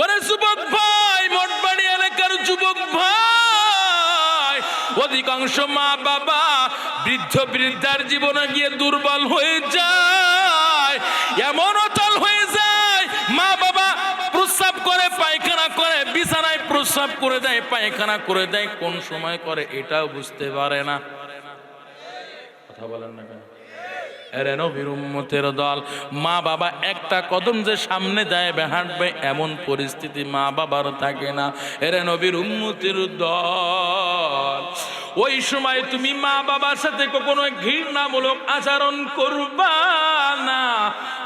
ওরে যুবক ভাই মোটবাড়ি এলাকার যুবক ভাই। অধিকাংশ মা বাবা বৃদ্ধ বৃদ্ধার জীবনে গিয়ে দুর্বল হয়ে যায়, এমন অচল হয়ে যায়। মা বাবা প্রস্রাব করে, পায়খানা করে, বিছানায় প্রস্রাব করে দেয়, পায়খানা করে দেয়, কোন সময় করে এটাও বুঝতে পারে না। কথা বলেন না কেন নবীর উম্মতের দল। মা বাবা একটা কদম যে সামনে দেয় হাঁটবে, এমন পরিস্থিতি মা বাবার থাকে না। এরে নবীর উম্মতের দল। ওই সময় তুমি মা বাবার সাথে কখনো ঘৃণামূলক আচরণ করবা না।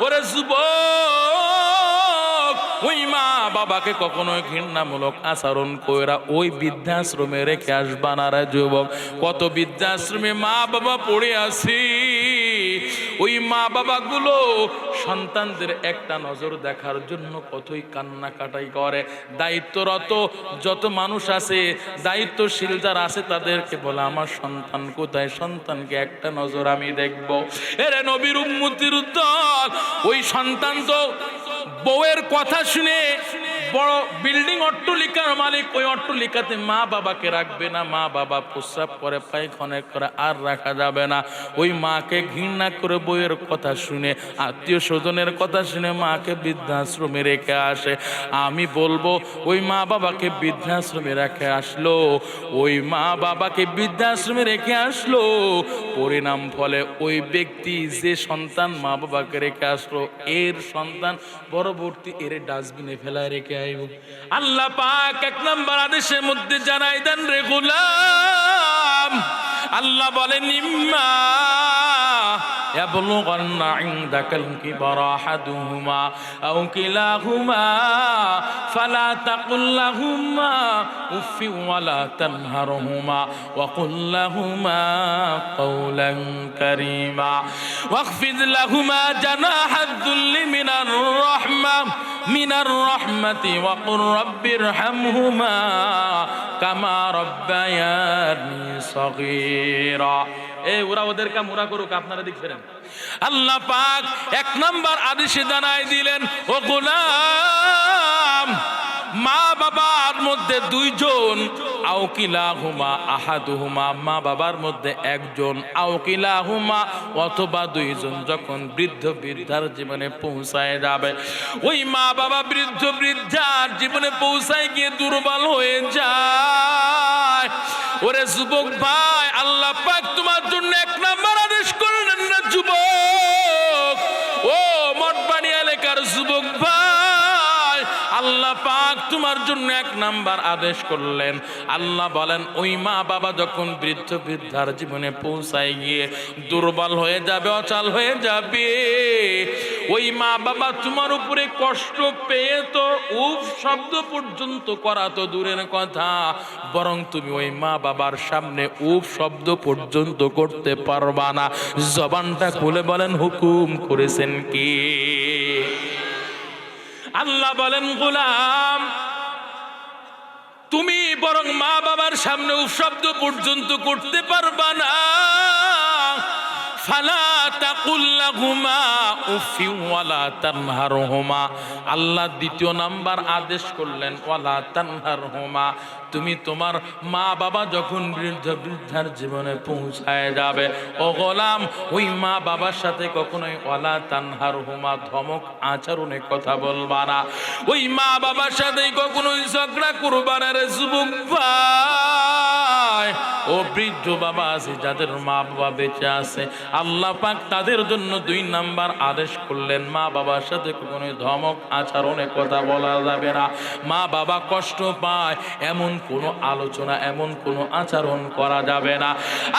ওরে যুবক, ওই মা বাবাকে কখনো ঘৃণামূলক আচরণ কইরা ওই বৃদ্ধাশ্রমে রেখে আসবা না যুবক। কত বৃদ্ধাশ্রমে মা বাবা পড়ে আছি। ওই মা বাবাগুলো সন্তানদের একটা নজর দেখার জন্য কতই কান্না কাটাই করে। দায়িত্বরত যত মানুষ আছে, দায়িত্বশীল যারা আছে, তাদেরকে বলে, আমার সন্তান কোথায়? সন্তানকে একটা নজর আমি দেখব। এরে নবীর উম্মতির দল ওই সন্তান তো বউয়ের কথা শুনে বড় বিল্ডিং অট্টলিকার মালিক, ওই অট্টলিকাতে মা বাবাকে রাখবে না, মা বাবা প্রস্রাব করে, পায়খানা করে, আর রাখা যাবে না। ওই মাকে ঘৃণা করে বইয়ের কথা শুনে, আত্মীয় স্বজনের কথা শুনে মাকে বৃদ্ধাশ্রমে রেখে আসে। আমি বলব, ওই মা বাবাকে বৃদ্ধাশ্রমে রেখে আসলো। ওই মা বাবাকে বৃদ্ধাশ্রমে রেখে আসলো। পরিণাম ফলে ওই ব্যক্তি, যে সন্তান মা বাবাকে রেখে আসলো, এর সন্তান পরবর্তী এর ডাস্টবিনে ফেলায় রেখে আইব আল্লাহ পাক এক নম্বর আদেশের মধ্যে জানাই দেন রে গোলাম আল্লাহ বলেন নিম্মা يبلغن عندك الكبر أحدهما أو كلاهما فلا تقل لهما أف ولا تنهرهما وقل لهما قولا كريما واخفض لهما جناح الذل من الرحمة মিনার রহমতি ওয়াকুর রব্বির হামহুমা কামা রব্বায়ানি সগীরা। এ, ওরা ওদের কাম ওরা করুক, আপনারা দিক ফেরেন। আল্লাহ পাক এক নাম্বার আদেশে জানাই দিলেন, ও গোলাম মা বাবার মধ্যে দুইজন আউকিলা হুমা আহাদুহুমা। মা বাবার মধ্যে একজন আউকিলা হুমা অথবা দুইজন যখন বৃদ্ধ বৃদ্ধার জীবনে পৌঁছায় যাবে। ওই মা বাবা বৃদ্ধ বৃদ্ধার জীবনে পৌঁছায় গিয়ে দুর্বল হয়ে যায়। ওরে যুবক ভাই, আল্লাহ পাক তোমার জন্য তোমার জন্য এক নাম্বার আদেশ করলেন। আল্লাহ বলেন, ওই মা বাবা যখন বৃদ্ধ বৃদ্ধার জীবনে পৌঁছায় গিয়ে দুর্বল হয়ে যাবে, অচাল হয়ে যাবে, ওই মা বাবা তোমার উপরে কষ্ট পেয়ে তো উফ শব্দ পর্যন্ত করা তো দূরের কথা। বরং তুমি ওই মা বাবার সামনে উফ শব্দ পর্যন্ত করতে পারবা না। জবানটা খুলে বলেন, হুকুম করেছেন কি? আল্লাহ বলেন, গোলাম, তুমি বরং মা বাবার সামনে শব্দ পর্যন্ত করতে পারবা না। আল্লাহ দ্বিতীয় নাম্বার আদেশ করলেন, ওয়ালা তানহারহুমা। তুমি তোমার মা বাবা যখন বৃদ্ধ, বৃদ্ধার জীবনে পৌঁছায় যাবে, ও গোলাম, ওই মা বাবার সাথে কখনোই ওয়ালা তানহার হুমা ধমক আচরণে কথা বলবা না। ওই মা বাবার সাথে কখনোই ঝগড়া করবা না রে যুবক ও বৃদ্ধ বাবা আছে, যাদের মা বাবা বেঁচে আছে। আল্লাহ পাক তাদের জন্য দুই নাম্বার আদেশ করলেন, মা বাবার সাথে কখনোই ধমক আচরণে কথা বলা যাবে না। মা বাবা কষ্ট পায়, এমন কোনো আলোচনা, এমন কোনো আচরণ করা যাবে না।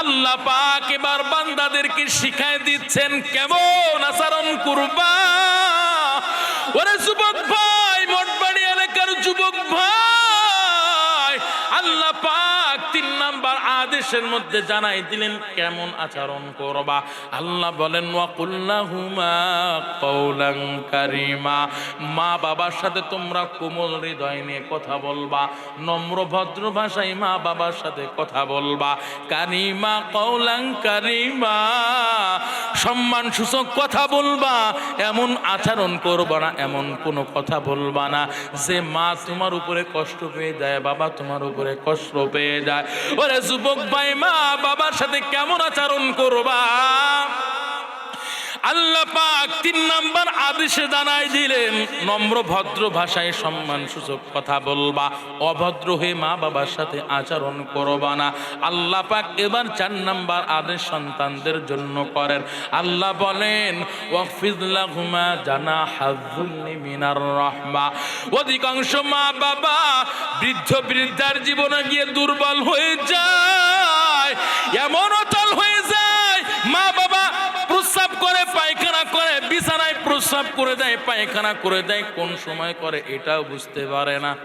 আল্লাহ পাক এবার বান্দাদেরকে শিখায় দিচ্ছেন, কেমন আচরণ করবা? ওরে যুবক আদেশের মধ্যে জানাই দিলেন, কেমন আচরণ করবা? আল্লাহ বলেন কারিমা। মা বাবার সাথে তোমরা কোমল হৃদয় নিয়ে কথা বলবা, নম্র ভদ্র ভাষায় মা বাবার সাথে কথা বলবা। কারিমা কৌলাং কারিমা সম্মান সূচক কথা বলবা, এমন আচরণ করবা না, এমন কোনো কথা বলবা না। যে মা তোমার উপরে কষ্ট পেয়ে যায়, বাবা তোমার উপরে কষ্ট পেয়ে যায়। ওরে যুবক ভাই মা বাবার সাথে কেমন আচরণ করবা? আল্লাহ পাক তিন নাম্বার আদেশে জানাই দিলেন, নম্র ভদ্র ভাষায় সম্মান সূচক কথা বলবা, অভদ্র হয়ে মা বাবার সাথে আচরণ করবা না। আল্লাহ পাক এবার চার নাম্বার আদেশ সন্তানদের জন্য করেন। আল্লাহ বলেন ওয়াকফিদুল্লাহুমা জানা হাজুল্লি মিনার রহমা। অধিকাংশ মা বাবা বৃদ্ধ বৃদ্ধার জীবনে গিয়ে দুর্বল হয়ে যায়। এমন অচল হয়ে যায়। মা বাবা প্রস্রাব করে, পায়খানা করে, বিছানায় প্রস্রাব করে দেয়, পায়খানা করে দেয়, কোন সময় করে এটাও বুঝতে পারে না।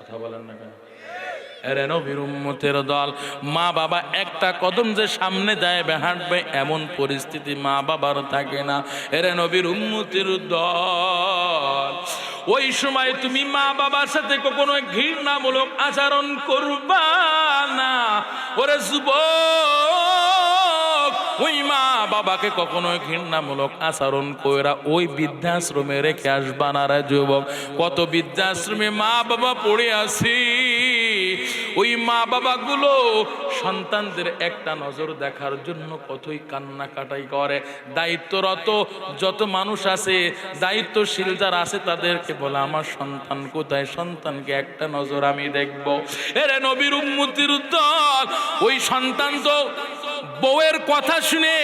কথা বলেন না কেন? দল। মা বাবা একটা কদম যে সামনে যায় হাঁটবে, এমন পরিস্থিতি মা বাবার থাকে না। এরে নবীর উম্মতের দল। ওই সময় তুমি মা বাবার সাথে কখনো ঘৃণামূলক আচরণ করবা না। ওরে যুবক, ওই মা বাবাকে কখনো ঘৃণামূলক আচরণ কইরা ওই বৃদ্ধাশ্রমে রেখে আসবা না যুবক। কত বৃদ্ধাশ্রমে মা বাবা পড়ে আছি, ওই মা বাবাগুলো সন্তানদের একটা নজর দেখার জন্য কতই কান্নাকাটাই করে। দায়িত্বরত যত মানুষ আছে, দায়িত্বশীল যারা আছে, তাদেরকে বলে, আমার সন্তান কোথায়? সন্তানকে একটা নজর আমি দেখব। এরে নবীর উম্মতির উদ্দল ওই সন্তান তো বউয়ের কথা শুনে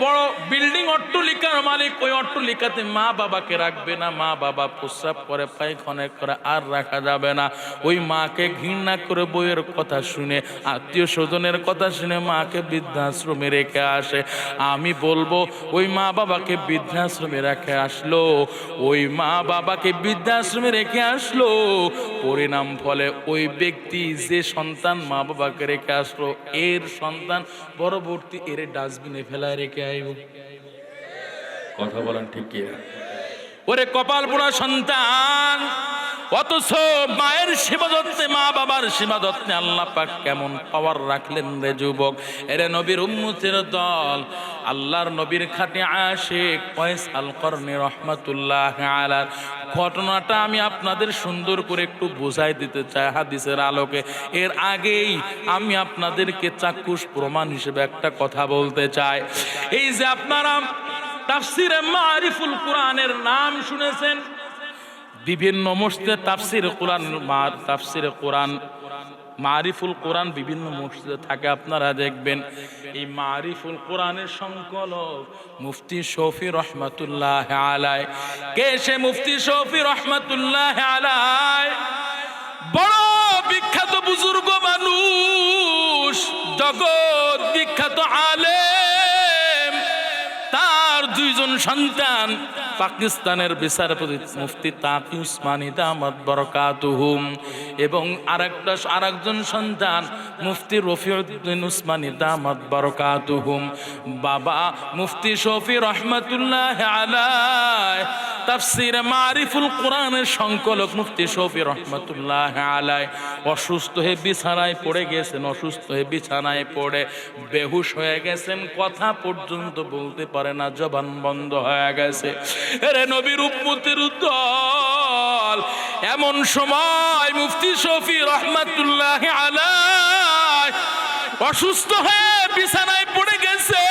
বড় বিল্ডিং অট্টলিকার মালিক, ওই অট্টলিকাতে মা বাবাকে রাখবে না, মা বাবা প্রস্রাব করে, পায়খানা করে, আর রাখা যাবে না। ওই মাকে ঘৃণা করে বইয়ের কথা শুনে, আত্মীয় স্বজনের কথা শুনে মাকে বৃদ্ধাশ্রমে রেখে আসে। আমি বলব, ওই মা বাবাকে বৃদ্ধাশ্রমে রেখে আসলো। ওই মা বাবাকে বৃদ্ধাশ্রমে রেখে আসলো। পরিণাম ফলে ওই ব্যক্তি, যে সন্তান মা বাবাকে রেখে আসলো, এর সন্তান পরবর্তী এর ডাস্টবিনে ফেলায় রেখে আইব। কথা বলেন ঠিক কি ওরে কপাল পোড়া সন্তান, অথচ মায়ের সেবা মা বাবার সেবা আল্লাহ পাক কেমন পাওয়ার রাখলেন রে যুবক। এরে নবীর উম্মতের দল, আল্লাহর নবীর খাটে আশেক ফয়েস করনি রহমাতুল্লাহ আলার। ঘটনাটা আমি আপনাদের সুন্দর করে একটু বোঝাই দিতে চাই হাদিসের আলোকে। এর আগেই আমি আপনাদেরকে চাক্ষুষ প্রমাণ হিসেবে একটা কথা বলতে চাই। এই যে আপনারা তাফসিরে মারিফুল কোরআনের নাম শুনেছেন? বিভিন্ন মসজিদে তাফসির কোরআন, মা, তাফসিরে কোরআন মারিফুল কোরআন বিভিন্ন মসজিদে থাকে, আপনারা দেখবেন। এই মারিফুল কোরআনের সংকলক মুফতি শফি রহমাতুল্লাহ আলায় কে সে মুফতি শফি রহমাতুল্লাহ আলায় বড় বিখ্যাত বুজুর্গ সন্তান। পাকিস্তানের বিচারপতি মুফতি তাকি উসমানি দামাত বরকাতুহুম। এবং আরেকটা, আরেকজন সন্তান, মুফতি রফিউদ্দিন উসমানি দামাত বরকাতুহুম। বাবা মুফতি শফি রহমতুল্লাহ আলাই তাফসির মারিফুল কোরআনের সংকলক মুফতি শফি রহমতুল্লাহ অসুস্থ হয়ে বিছানায় পড়ে গেছেন, অসুস্থ হয়ে বিছানায় পড়ে বেহুশ হয়ে গেছেন, কথা পর্যন্ত বলতে পারে না, জবান বন্ধ হয়ে গেছে। রে নবীর দল, এমন সময় মুফতি শফি রহমতুল্লাহ আলাই অসুস্থ হয়ে বিছানায় পড়ে গেছে।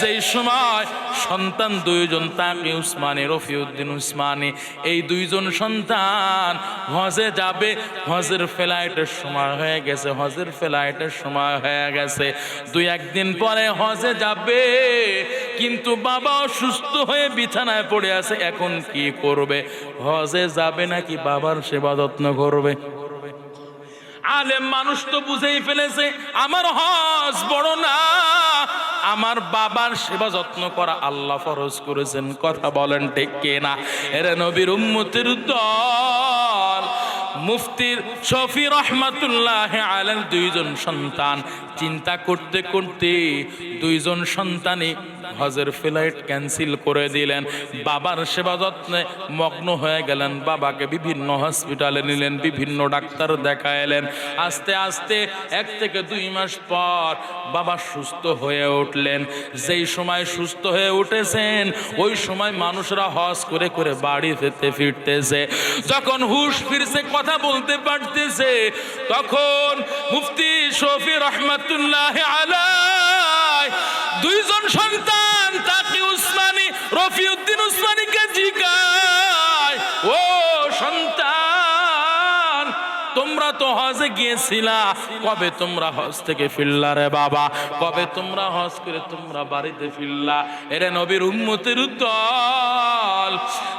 যেই সময় সন্তান দুইজন, তাকে উসমানী, রফিউদ্দিন উসমানী, এই দুইজন সন্তান হজে যাবে। হজের ফ্লাইটের সময় হয়ে গেছে, হজের ফ্লাইটের সময় হয়ে গেছে। দুই একদিন পরে হজে যাবে, কিন্তু বাবা অসুস্থ হয়ে বিছানায় পড়ে আছে, এখন কি করবে? হজে যাবে নাকি বাবার সেবা যত্ন করবে? আলেম মানুষ তো বুঝেই ফেলেছে, আমার হজ বড় না। আমার বাবার সেবা যত্ন করা আল্লাহ ফরজ করেছেন, কথা বলেন ঠিক কে না এরা নবীর উম্মতের দল, মুফতির শফি রহমাতুল্লাহ আলের দুইজন সন্তান। চিন্তা করতে করতে দুইজন সন্তানই হজের ফ্লাইট ক্যান্সেল করে দিলেন। বাবার সেবা যত্নে মগ্ন হয়ে গেলেন। বাবাকে বিভিন্ন হসপিটালে নিলেন, বিভিন্ন ডাক্তার দেখাইলেন। আস্তে আস্তে এক থেকে দুই মাস পর বাবা সুস্থ হয়ে উঠলেন। যেই সময় সুস্থ হয়ে উঠেছেন, ওই সময় মানুষরা হজ করে করে বাড়ি ফিরতে ফিরতেছে। যখন হুশ ফিরছে, কথা বলতে পারতেছে, তখন মুফতি শফি রহমাতুল্লাহ আলাই দুইজন সন্তান। গিয়েছিলা? কবে তোমরা হজ থেকে ফিরলা রে বাবা? কবে তোমরা হজ করে তোমরা বাড়িতে ফিরলা? এরে নবীর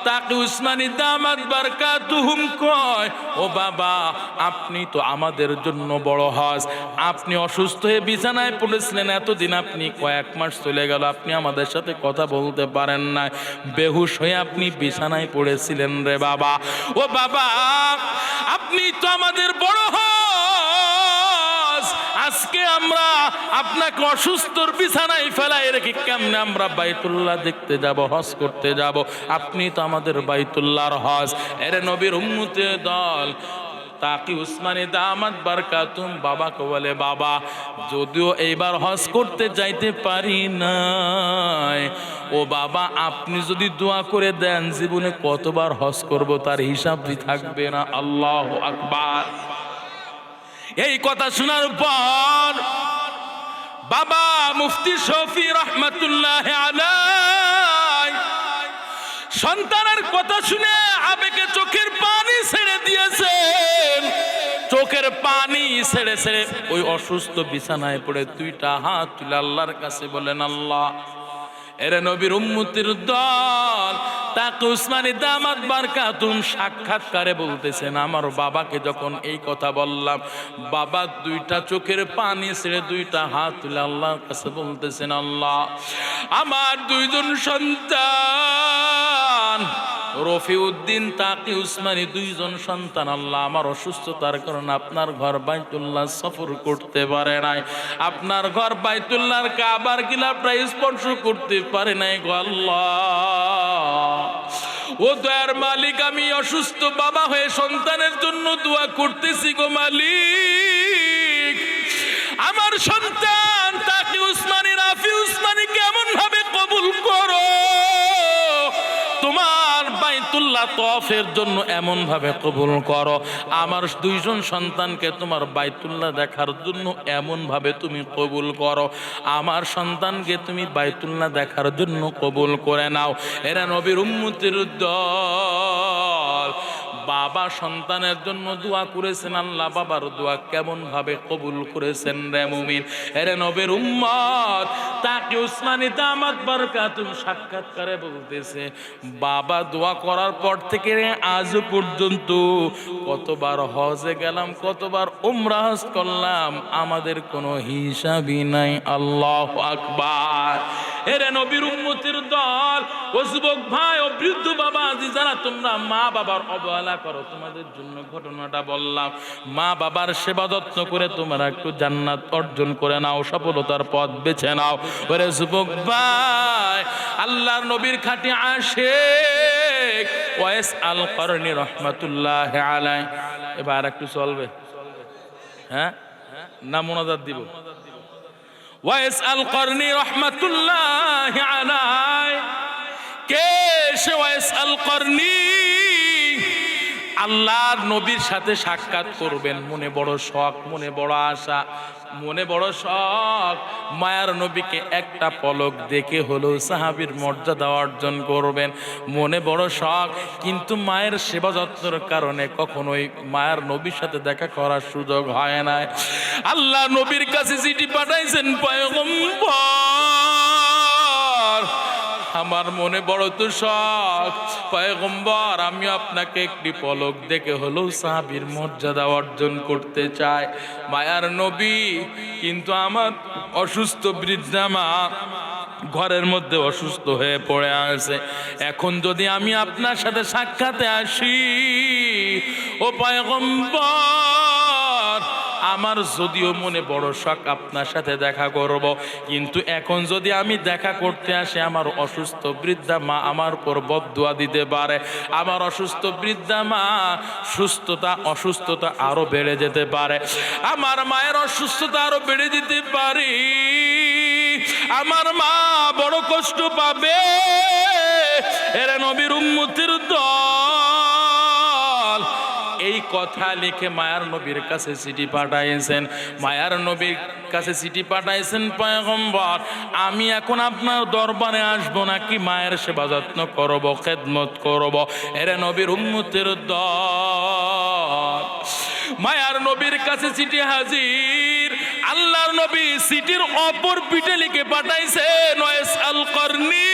তাকে উসমানী দামাত বারকাতুহুম কয়, ও বাবা, আপনি তো আমাদের জন্য বড় হজ। আপনি অসুস্থ হয়ে বিছানায় পড়েছিলেন। এতদিন আপনি কয়েক মাস চলে গেল। আপনি আমাদের সাথে কথা বলতে পারেন না বেহুশ হয়ে আপনি বিছানায় পড়েছিলেন রে বাবা। ও বাবা, আপনি তো আমাদের বড় আজকে আমরা আপনাকে অসুস্থর বিছানায় ফেলাই রেখে কেমনে আমরা বাইতুল্লাহ দেখতে যাব, হজ করতে যাব? আপনি তো আমাদের বাইতুল্লাহর হজ। এরে নবীর উম্মতে দল। তাকি উসমানী দামাত বারকাতুম, বাবাকে বলে, বাবা, যদিও এইবার হজ করতে যাইতে পারি নাই, ও বাবা, আপনি যদি দোয়া করে দেন, জীবনে কতবার হজ করব তার হিসাব থাকবে না? আল্লাহ আকবার। এই কথা শোনার পর বাবা মুফতি শফি রহমতুল্লাহ সন্তানের কথা শুনে আবেগে চোখের পানি ছেড়ে দিয়েছেন। চোখের পানি ছেড়ে ছেড়ে ওই অসুস্থ বিছানায় পড়ে দুইটা হাত তুলে আল্লাহর কাছে বলেন, আল্লাহ, এরে নবীর উম্মতির দল তাকে উসমানী দামাত বারকাতুম সাক্ষাৎকারে বলতেছেন, আমার বাবাকে যখন এই কথা বললাম, বাবা দুইটা চোখের পানি ছেড়ে দুইটা হাত তুলে আল্লাহর কাছে বলতেছেন, আল্লাহ, আমার দুইজন সন্তান রফিউদ্দিন তাকি উসমানী, দুইজন সন্তান, আল্লাহ আমার অসুস্থতার কারণে আপনার ঘর বাইতুল্লাহ সফর করতে পারে নাই। আপনার ঘর বাইতুল্লাহর কাবার গিলাপটা স্পর্শ করতে পারে নাই ও দয়ার মালিক, আমি অসুস্থ বাবা হয়ে সন্তানের জন্য দোয়া করতেছি গো মালিক। আমার সন্তান বাইতুল্লাহ তফের জন্য এমন ভাবে কবুল করো। আমার দুইজন সন্তানকে তোমার বাইতুল্লাহ দেখার জন্য এমন ভাবে তুমি কবুল করো। আমার সন্তানকে তুমি বাইতুল্লাহ দেখার জন্য কবুল করে নাও। এরা নবীর উম্মতির দল বাবা সন্তানের জন্য দোয়া করেছেন, আল্লাহ বাবার দোয়া কেমন ভাবে কবুল করেছেন রে মুমিন। এরে নবের উম্মত, তাকে উসমানী দামাত বারকাতুম সাক্ষাৎকারে বলতেছে, বাবা দোয়া করার পর থেকে আজ পর্যন্ত কতবার হজে গেলাম, কতবার উমরা হজ করলাম, আমাদের কোনো হিসাবই নাই, আল্লাহ আকবার। এরে নবীর উম্মতির দল, ও যুবক ভাই ও বৃদ্ধ বাবা আজি, যারা তোমরা মা বাবার অবহেলা করো, তোমাদের জন্য ঘটনাটা বললাম। মা বাবার সেবা যত্ন করে তোমরা একটু জান্নাত অর্জন করে নাও, সফলতার পথ বেছে নাও। ওরে যুবক ভাই, আল্লাহর নবীর খাটি আসে ওয়েস আল করণী রহমাতুল্লাহ আলাই এবার একটু চলবে। হ্যাঁ? না মোনাজাত দিব? ওয়াইস আল করনি রহমতুল্লাহ আলাই কে সে ওয়াইস আল করনি? আল্লাহর নবীর সাথে সাক্ষাৎ করবেন। মনে বড় শখ, মনে বড় আশা, মনে বড় শখ। মায়ার নবীকে একটা পলক দেখে হলেও সাহাবীর মর্যাদা অর্জন করবেন। মনে বড় শখ, কিন্তু মায়ের সেবা যত্নের কারণে কখনোই মায়ের নবীর সাথে দেখা করার সুযোগ হয় না আল্লাহ নবীর কাছে চিঠি পাঠাইছেন, পয়গম্বর। আমার মনে বড় তো শখ। পয়গম্বর, আমি আপনাকে একটি পলক দেখে হলেও সাহাবীর মর্যাদা অর্জন করতে চাই। মায়ার নবী, কিন্তু আমার অসুস্থ বৃদ্ধা মা ঘরের মধ্যে অসুস্থ হয়ে পড়ে আছে। এখন যদি আমি আপনার সাথে সাক্ষাতে আসি, ও পয়গম্বর আমার যদিও মনে বড় শখ আপনার সাথে দেখা করব, কিন্তু এখন যদি আমি দেখা করতে আসি, আমার অসুস্থ বৃদ্ধা মা আমার উপর বদুয়া দিতে পারে। আমার অসুস্থ বৃদ্ধা মা সুস্থতা, অসুস্থতা আরও বেড়ে যেতে পারে। আমার মায়ের অসুস্থতা আরও বেড়ে যেতে পারে। আমার মা বড় কষ্ট পাবে। এরা নবীর উম্মতির দল এই কথা লিখে মায়ার নবীর কাছে চিঠি পাঠাইছেন। মায়ার নবীর কাছে চিঠি পাঠাইছেন, পয়গম্বর, আমি এখন আপনার দরবারে আসব নাকি মায়ের সেবা যত্ন করব, খেদমত করব? এরে নবীর উম্মতের দল। মায়ার নবীর কাছে চিঠি হাজির। আল্লাহর নবী চিঠির অপর পিঠে লিখে পাঠাইছে নয়েস আল করনি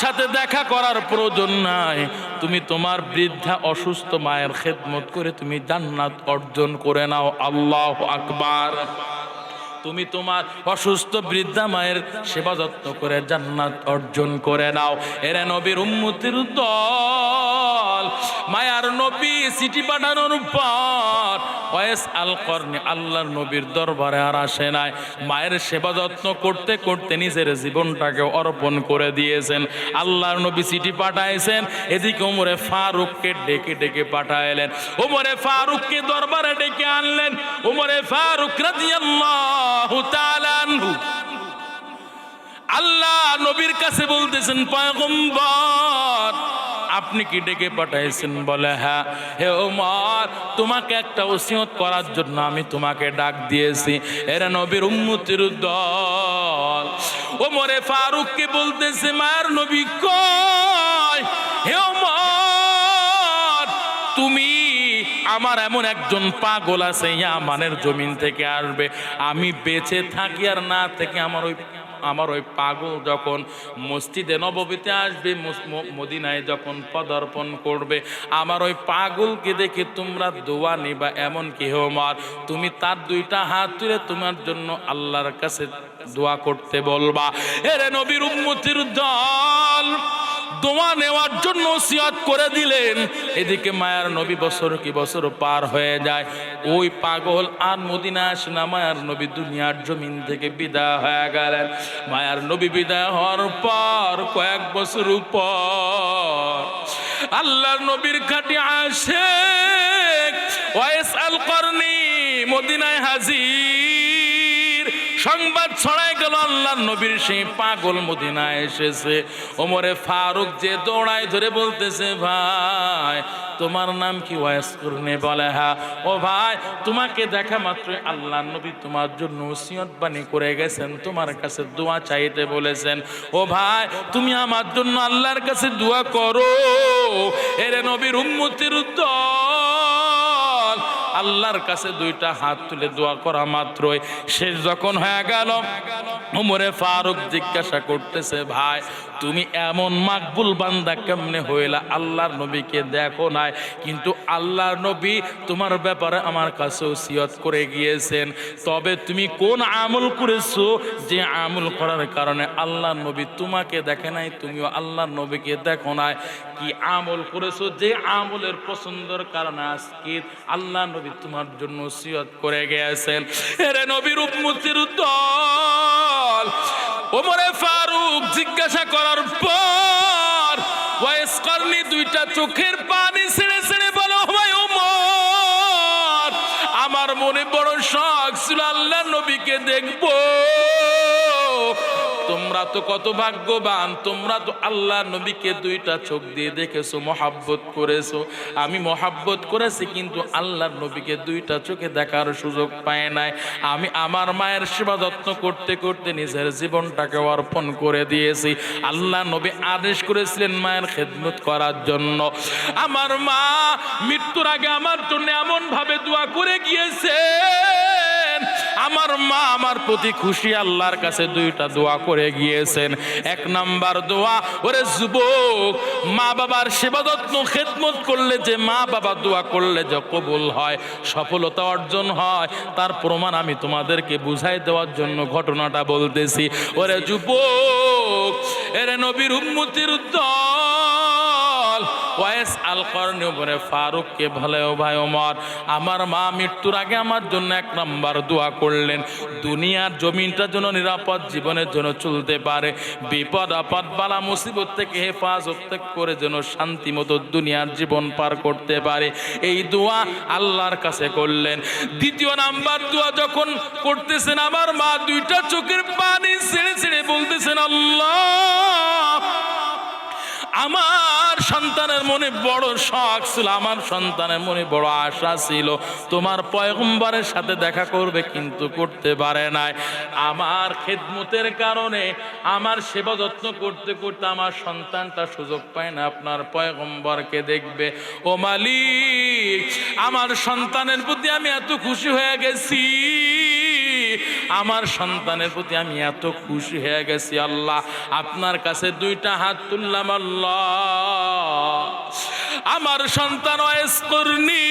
সাথে দেখা করার প্রয়োজন নাই। তুমি তোমার বৃদ্ধা অসুস্থ মায়ের খেদমত করে তুমি জান্নাত অর্জন করে নাও। আল্লাহ আকবার। তুমি তোমার অসুস্থ বৃদ্ধা মায়ের সেবা যত্ন করে জান্নাত অর্জন করে নাও। এরা নবীর উম্মতির দল, মায়ার নবী সিটি পাঠানোর পর ওয়েস আল করনি আল্লাহর নবীর দরবারে আর আসে নাই। মায়ের সেবা যত্ন করতে করতে নিজের জীবনটাকে অর্পণ করে দিয়েছেন। আল্লাহর নবী চিঠি পাঠাইছেন, এদিকে ওমরে ফারুককে ডেকে ডেকে পাঠাইলেন। ওমরে ফারুককে দরবারে ডেকে আনলেন। ওমরে ফারুক রাদিয়াল্লাহু নবীর কাছে বলতেছেন পয়গম্বর আপনি কি ডেকে পাঠাইছেন? বলে হ্যাঁ। হে ওমর তোমাকে একটা ওসিয়ত করার জন্য আমি তোমাকে ডাক দিয়েছি। এরা নবীর উম্মতির দল। ওমরে ফারুককে বলতেছে, মায়ের নবী কয় হে ওমর তুমি আমার এমন একজন পাগল আছে, ইয়ামানের জমিন থেকে আসবে। আমি বেঁচে থাকি আর না থেকে আমার ওই আমার ওই পাগল যখন মসজিদে নববীতে আসবে মদিনায় যখন পদার্পণ করবে, আমার ওই পাগলকে দেখে তোমরা দোয়া নিবা এমন কি মার তুমি তার দুইটা হাত তুলে তোমার জন্য আল্লাহর কাছে দোয়া করতে বলবা। এরে নবীর উম্মতির দল, দোয়া নেওয়ার জন্য সিয়াত করে দিলেন। এদিকে মায়ার নবী বছর কি বছর পার হয়ে যায়। ওই পাগল আর মদিনা আসে না, মায়ার নবী দুনিয়ার জমিন থেকে বিদায় হয়ে গেলেন। মায়ার নবী বিদায় হওয়ার পর, কয়েক বছর উপর, আল্লাহর নবীর কাটি আসে ওয়েস আল করনি মদিনায় হাজির। সংবাদ ছড়াই গেল আল্লাহ নবীর সেই পাগল মদিনায় এসেছে। ওমরে ফারুক যে দৌড়ায় ধরে বলতেছে, ভাই, তোমার নাম কি ওয়াইস করনে বলে হ্যাঁ। ও ভাই, তোমাকে দেখা মাত্র আল্লাহ নবী তোমার জন্য ওসিয়ত বাণী করে গেছেন, তোমার কাছে দোয়া চাইতে বলেছেন। ও ভাই, তুমি আমার জন্য আল্লাহর কাছে দোয়া করো। এরে নবীর উম্মতির দল আল্লাহর কাছে দুইটা হাত তুলে দোয়া করা মাত্রই। শেষ যখন হয়ে গেল উমরে ফারুক জিজ্ঞাসা করতেছে, ভাই, তুমি এমন মাকবুল বান্দা কেমনে হইলা? আল্লাহর নবীকে দেখো নাই, কিন্তু আল্লাহর নবী তোমার ব্যাপারে আমার কাছে ওসিয়ত করে গিয়েছেন। তবে তুমি কোন আমল করেছ যে আমল করার কারণে আল্লাহর নবী তোমাকে দেখে নাই, তুমিও আল্লাহর নবীকে দেখো নাই? কি আমল করেছ যে আমলের পছন্দের কারণে আজকে আল্লাহ নবী তোমার জন্য সিয়ত করে গেছেন এরে নবীর উম্মতির দল ওমরে ফারুক জিজ্ঞাসা করার পর, ওয়াইস করনি দুইটা চোখের পানি ছেড়ে ছেড়ে বলো, ওমর, আমার মনে বড় শখ ছিল নবীকে দেখব। তোমরা তো কত ভাগ্যবান, তোমরা তো আল্লাহ নবীকে দুইটা চোখ দিয়ে দেখেছ, মহাব্বত করেছ। আমি মহাব্বত করেছি, কিন্তু আল্লাহর নবীকে দুইটা চোখে দেখার সুযোগ পায় নাই। আমি আমার মায়ের সেবা যত্ন করতে করতে নিজের জীবনটাকে অর্পণ করে দিয়েছি। আল্লাহ নবী আদেশ করেছিলেন মায়ের খেদমত করার জন্য। আমার মা মৃত্যুর আগে আমার জন্য এমন ভাবে দোয়া করে গিয়েছেন আমার মা আমার প্রতি খুশি, আল্লাহর কাছে দুইটা দোয়া করে গিয়েছেন। এক নাম্বার দোয়া, ওরে যুবক, মা বাবার সেবা যত্ন, খেদমত করলে যে মা বাবা দোয়া করলে যে কবুল হয়, সফলতা অর্জন হয়, তার প্রমাণ আমি তোমাদেরকে বুঝাই দেওয়ার জন্য ঘটনাটা বলতেছি। ওরে যুবক, এরে নবীর উম্মতির দল ওয়েস আল করনি উপরে ফারুককে ভালো ভাই ওমর, আমার মা মৃত্যুর আগে আমার জন্য এক নাম্বার দোয়া করলেন। দুনিয়ার জমিনটা যেন নিরাপদ জীবনের জন্য চলতে পারে। বিপদ, আপদ, বালা, মুসিবত থেকে হেফাজত করে যেন শান্তি মতো দুনিয়ার জীবন পার করতে পারে। এই দোয়া আল্লাহর কাছে করলেন। দ্বিতীয় নাম্বার দোয়া যখন করতেছেন, আমার মা দুইটা চোখের পানি ছেড়ে ছেড়ে বলতেছেন, আল্লাহ আমার সন্তানের মনে বড় শখ ছিল, আমার সন্তানের মনে বড় আশা ছিল। তোমার পয়গম্বরের সাথে দেখা করবে কিন্তু করতে পারে নাই। আমার খেদমতের কারণে, আমার সেবা যত্ন করতে করতে আমার সন্তানটা সুযোগ পায় না, আপনার পয়গম্বরকে দেখবে। ও মালিক, আমার সন্তানের প্রতি আমি এত খুশি হয়ে গেছি। আমার সন্তানের প্রতি আমি এত খুশি হয়ে গেছি, আল্লাহ। আপনার কাছে দুইটা হাত তুললাম, আল্লাহ। আমার সন্তান ওয়েস করনি,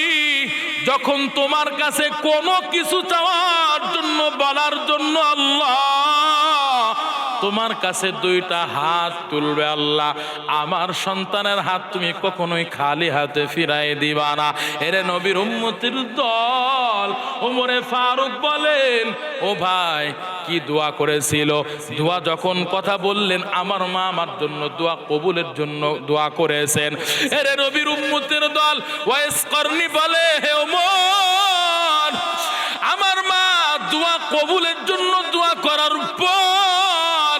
যখন তোমার কাছে কোনো কিছু চাওয়ার জন্য, বলার জন্য আল্লাহ, তোমার কাছে দুইটা হাত তুলবে আল্লাহ। আমার সন্তানের হাত তুমি কখনোই খালি হাতে ফিরাই দিবা না। এরে নবীর উম্মতির দল, ওমরে ফারুক বলেন, ও ভাই কি দোয়া করেছিল? দোয়া যখন কথা বললেন, আমার মা আমার জন্য দোয়া কবুলের জন্য দোয়া করেছেন। এরে নবীর উম্মতের দল ওয়েস করনি বলে, হে ওমর, আমার মা দোয়া কবুলের জন্য দোয়া করার পর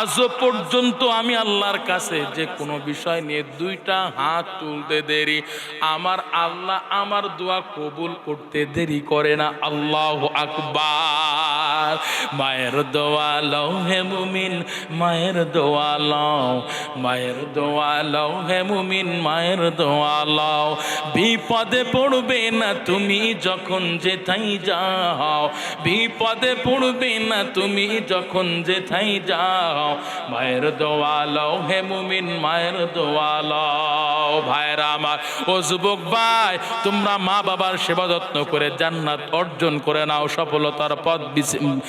আজও পর্যন্ত আমি আল্লাহর কাছে যে কোনো বিষয় নিয়ে দুইটা হাত তুলতে দেরি। আমার আল্লাহ আমার দোয়া কবুল করতে দেরি করে না। আল্লাহ আকবার। মায়ের দোয়া লও হে মুমিন, মায়ের দোয়া লও। মায়ের দোয়া লও হে মুমিন, মায়ের দোয়া লও। বিপদে পড়বে না তুমি যখন যেথাই যাও। বিপদে পড়বে না তুমি যখন যেথাই যাও। মায়ের দোয়া লও হে মুমিন মায়ের দোয়া লও ভাইরা আমার, ও যুবক ভাই, তোমরা মা বাবার সেবা যত্ন করে জান্নাত অর্জন করে নাও, সফলতার পথ বিছে-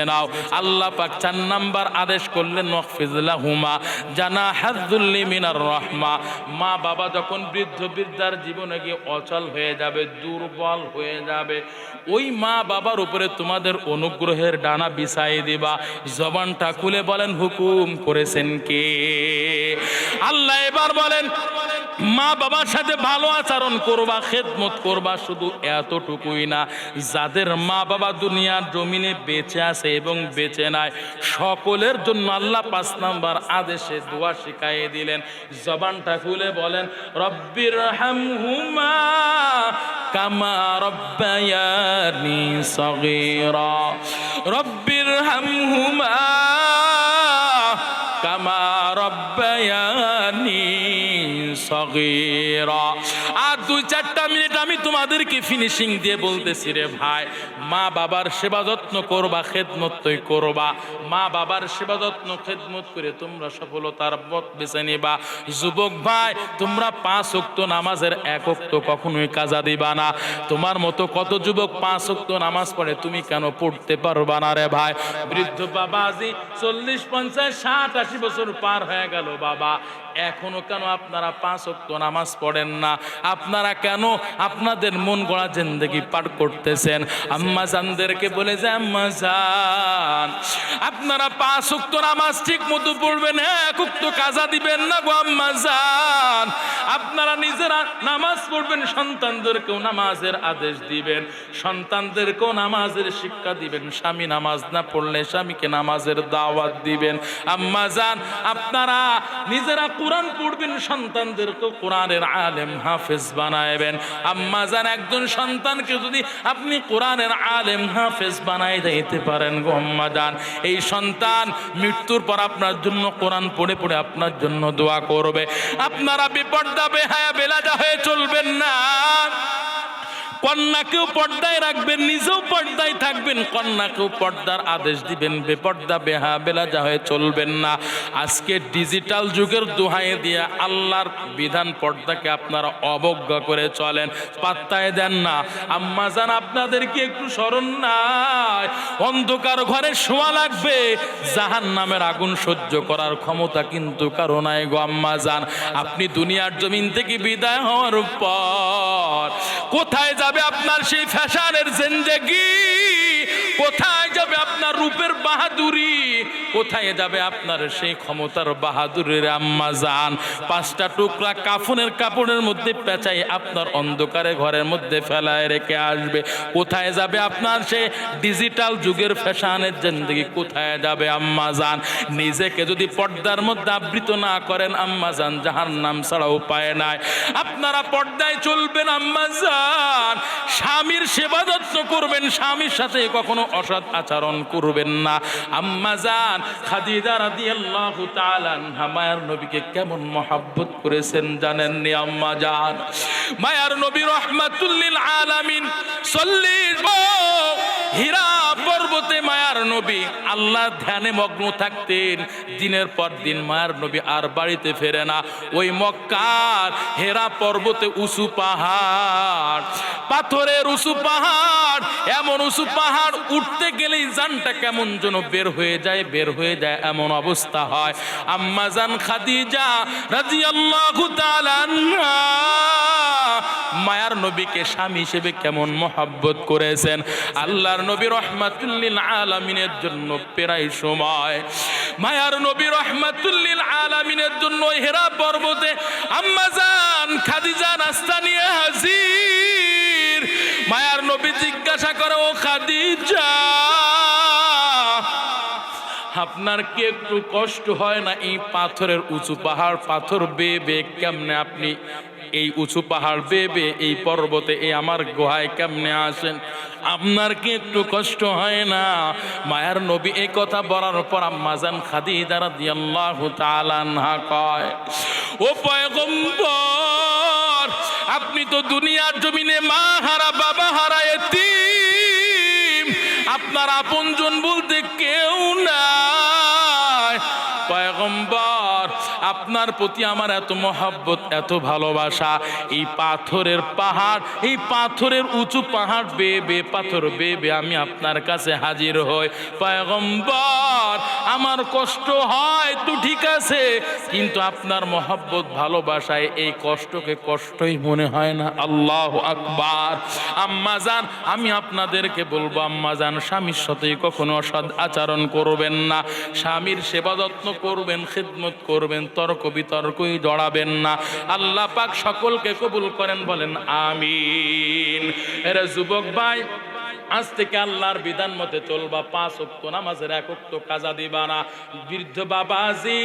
নাও। আল্লাহ পাক চার নাম্বার আদেশ করলেন নকফিজুল্লাহ হুমা জানা হাজুল্লি মিনার রহমা। মা বাবা যখন বৃদ্ধ, বৃদ্ধার জীবনে গিয়ে অচল হয়ে যাবে, দুর্বল হয়ে যাবে, ওই মা বাবার উপরে তোমাদের অনুগ্রহের ডানা বিছাই দিবা। জবানটা খুলে বলেন হুকুম করেছেন কে? আল্লাহ এবার বলেন, মা বাবার সাথে ভালো আচরণ করবা, খেদমত করবা শুধু এতটুকুই না। যাদের মা বাবা দুনিয়ার জমিনে বেঁচে আছে এবং বেঁচে নাই, সকলের জন্য আল্লাহ পাঁচ নাম্বার আদেশে দোয়া শিখাইয়ে দিলেন। জবানটা খুলে বলেন, রব্বির হামহুমা কামা রব্বায়ানি সগীরা। রব্বির হামহুমা আর দুই চারটা মিনিট আমি তোমাদেরকে ফিনিশিং দিয়ে বলতেছি রে ভাই, মা বাবার সেবা যত্ন করবা, খেদমত তুই করবা। মা বাবার সেবা যত্ন, খেদমত করে তোমরা সফলতার পথ বেছে নিবা। যুবক ভাই, তোমরা পাঁচ অক্ত নামাজের এক অক্ত কখনোই কাজা দিবা না। তোমার মতো কত যুবক পাঁচ অক্ত নামাজ পড়ে তুমি কেন পড়তে পারবা না রে ভাই? বৃদ্ধ বাবাজি, চল্লিশ, পঞ্চাশ, ষাট, আশি বছর পার হয়ে গেল বাবা। এখনও কেন আপনারা পাঁচ অক্ত নামাজ পড়েন না? আপনারা কেন আপনাদের মন গড়া জিন্দগি পার করতেছেন? আম্মা জানদেরকে বলে যে, আম্মা জান, আপনারা পাঁচ অক্ত নামাজ ঠিক মতো পড়বেন, এক অক্ত কাজা দিবেন না গো আম্মা জান। আপনারা নিজেরা নামাজ পড়বেন, সন্তানদেরকেও নামাজের আদেশ দিবেন, সন্তানদেরকেও নামাজের শিক্ষা দিবেন, স্বামী নামাজ না পড়লে স্বামীকে নামাজের দাওয়াত দিবেন। আম্মা জান, আপনারা নিজেরা কোরআন পড়বেন সন্তানদেরকে কোরআনের আলেম হাফেজ বানাইবেন। আম্মা যান একজন সন্তানকে যদি আপনি কোরআনের আলেম হাফেজ বানাই দিতে পারেন গো জান। এই সন্তান মৃত্যুর পর আপনার জন্য কোরআন পড়ে পড়ে আপনার জন্য দোয়া করবে। আপনারা বিপর্দা, বেহায়া, বেলাজা হয়ে চলবেন না। কন্যাকেও পর্দায় রাখবেন, নিজেও পর্দায় থাকবেন। কন্যাকেও পর্দার আদেশ দিবেন, বেপর্দা, বেহা বেলা যা হয়ে চলবেন না। আজকে ডিজিটাল যুগের দোহাই দিয়ে আল্লাহর বিধান পর্দাকে আপনারা অবজ্ঞা করে চলেন, পাত্তায় দেন না। আম্মা জান, আপনাদেরকে একটু স্মরণ নাই। অন্ধকার ঘরে শোয়া লাগবে জাহান নামের আগুন সহ্য করার ক্ষমতা কিন্তু কারও নাই গো আম্মা জান। আপনি দুনিয়ার জমিন থেকে বিদায় হওয়ার পর কোথায় যাবে আপনার সেই ফ্যাশনের জিন্দেগি। কোথায় যাবে আপনার রূপের বাহাদুরি? কোথায় যাবে আপনার সেই ক্ষমতার বাহাদুরের আম্মা যান পাঁচটা টুকরা কাফনের কাপড়ের মধ্যে পেঁচাই আপনার অন্ধকারে ঘরের মধ্যে ফেলায় রেখে আসবে। কোথায় যাবে আপনার সে ডিজিটাল যুগের ফ্যাশনের জিন্দগি? কোথায় যাবে আম্মা যান নিজেকে যদি পর্দার মধ্যে আবৃত না করেন, আম্মা যান যাহার নাম ছাড়া উপায় নাই। আপনারা পর্দায় চলবেন আম্মা যান স্বামীর সেবা যত্ন করবেন, স্বামীর সাথে কখনো অসৎ আচরণ করবেন না। আম্মা যান খাদিজা রাদিয়াল্লাহু তাআলা মায়ার নবীকে কেমন মহাব্বত করেছেন জানেন নি আম্মা যান মায়ার নবী রহমাতুল লিল আলামিন, চল্লিশ হীরা পর্বতে মায়ার নবী, আল্লাহ ধ্যানে মগ্ন থাকতেন। দিনের পর দিন মায়ার নবী আর বাড়িতে ফেরে না। ওই মক্কার হেরা পর্বতে উঁচু পাহাড়, পাথরের উঁচু পাহাড়, এমন উঁচু পাহাড় উঠতে গেলেই জানটা কেমন যেন বের হয়ে যায়, বের হয়ে যায়, এমন অবস্থা হয়। আম্মা জান খাদিজা রাদিয়াল্লাহু তাআলা আনহা, মায়ার নবীকে স্বামী হিসেবে কেমন মহাব্বত করেছেন। আল্লাহর নবী রহমাতুল্লিল আলামিনের জন্য প্রায় সময়। মায়ার নবী রহমাতুল্লিল আলামিনের জন্য হেরা পর্বতে আম্মাজান খাদিজা নাস্তা নিয়ে হাজির। মায়ার নবী জিজ্ঞাসা করে, ও খাদিজা, আপনার কি একটু কষ্ট হয় না এই পাথরের উঁচু পাহাড়? পাথর বেয়ে বেয়ে কেমনে আপনি এই উঁচু পাহাড় বেয়ে এই পর্বতে এই আমার গুহায় কেমনে আসেন? আপনার কি একটু কষ্ট হয় না? মায়ার নবী এই কথা বলার পর আম্মাজান খাদি দ্বারা দিয়াল্লাহু তাআলা আনহা কয়, ও পয়গম্বর, আপনি তো দুনিয়ার জমিনে মা হারা, বাবা হারা এতিম। আপনার আপনজন বলতে কেউ নাই। আপনার প্রতি আমার এত মহাব্বত, এত ভালোবাসা। এই পাথরের পাহাড়, এই পাথরের উঁচু পাহাড় বেয়ে বে পাথর বেয়ে বে আমি আপনার কাছে হাজির হই। পয়গম্বর, আমার কষ্ট হয়, তো ঠিক আছে, কিন্তু আপনার মহাব্বত, ভালোবাসায় এই কষ্টকে কষ্টই মনে হয় না। আল্লাহ আকবার। আম্মা জান, আমি আপনাদেরকে বলব, আম্মা জান, স্বামীর সাথে কখনো অসৎ আচরণ করবেন না। স্বামীর সেবা যত্ন করবেন, খিদমত করবেন, তর্ক বিতর্কই জড়াবেন না। আল্লাহ পাক সকলকে কবুল করেন বলেন আমিন। এরা যুবক ভাই আজ থেকে আল্লাহর বিধান মতে চলবা, পাঁচ অক্ত নামাজের এক অক্ত কাজা দিবা না। বৃদ্ধ বাবা বাবাজি,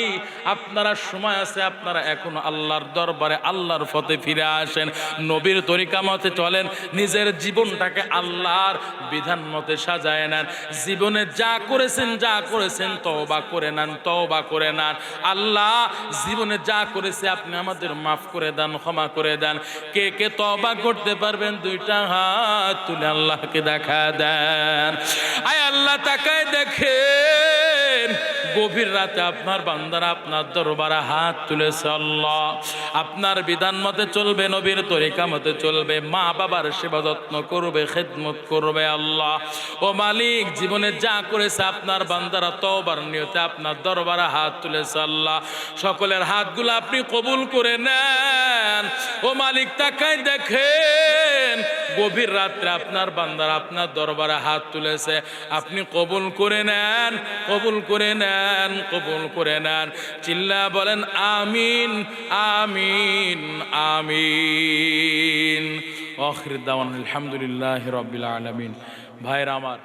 আপনারা সময় আছে, আপনারা এখনও আল্লাহর দরবারে আল্লাহর ফতে ফিরে আসেন। নবীর তরিকা মতে চলেন, নিজের জীবনটাকে আল্লাহর বিধান মতে সাজায় নেন। জীবনে যা করেছেন যা করেছেন, তওবা করে নেন, তওবা করে নেন। আল্লাহ জীবনে যা করেছে, আপনি আমাদের মাফ করে দেন, ক্ষমা করে দেন। কে কে তওবা করতে পারবেন, দুইটা হাত তুলে আল্লাহকে দেখা দেন। আয় আল্লাহ তাকায় দেখেন, গভীর রাতে আপনার বান্দারা আপনার দরবারে হাত তুলেছে আল্লাহ। আপনার বিধান মতে চলবে, নবীর তরিকা মতে চলবে, মা বাবার সেবা যত্ন করবে, খেদমত করবে আল্লাহ। ও মালিক, জীবনে যা করেছে আপনার বান্দারা তওবার নিয়তে আপনার দরবারে হাত তুলেছে আল্লাহ। সকলের হাতগুলো আপনি কবুল করে নেন। ও মালিক তাকায় দেখেন গভীর রাত্রে আপনার বান্দার আপনার দরবারে হাত তুলেছে। আপনি কবুল করে নেন, কবুল করে নেন, কবুল করে নেন। চিল্লা বলেন, আমিন আমিন আমিন। আখির দাওয়ান, আলহামদুলিল্লাহ রবিল আলমিন। ভাইরা আমার